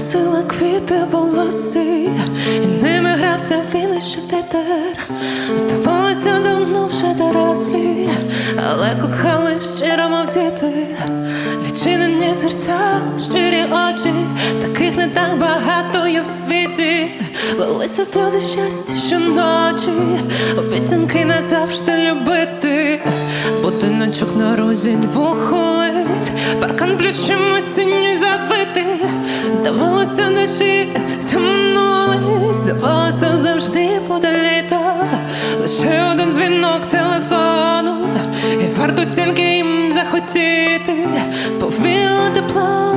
носила квіти волосі, і ними грався він і ще вітер. Здавалося, давно вже дорослі, але кохали щиро, мов діти. Відчинені серця, щирі очі, таких не так багато є в світі. Лилися сльози щастя щоночі, обіцянки назавжди любити. Будиночок на розі двох паркан плющем осінній завити. Здавалося, ночі заминули, здавалося, завжди буде літо. Лише один дзвінок телефону, і варто тільки їм захотіти, повіла кордоном.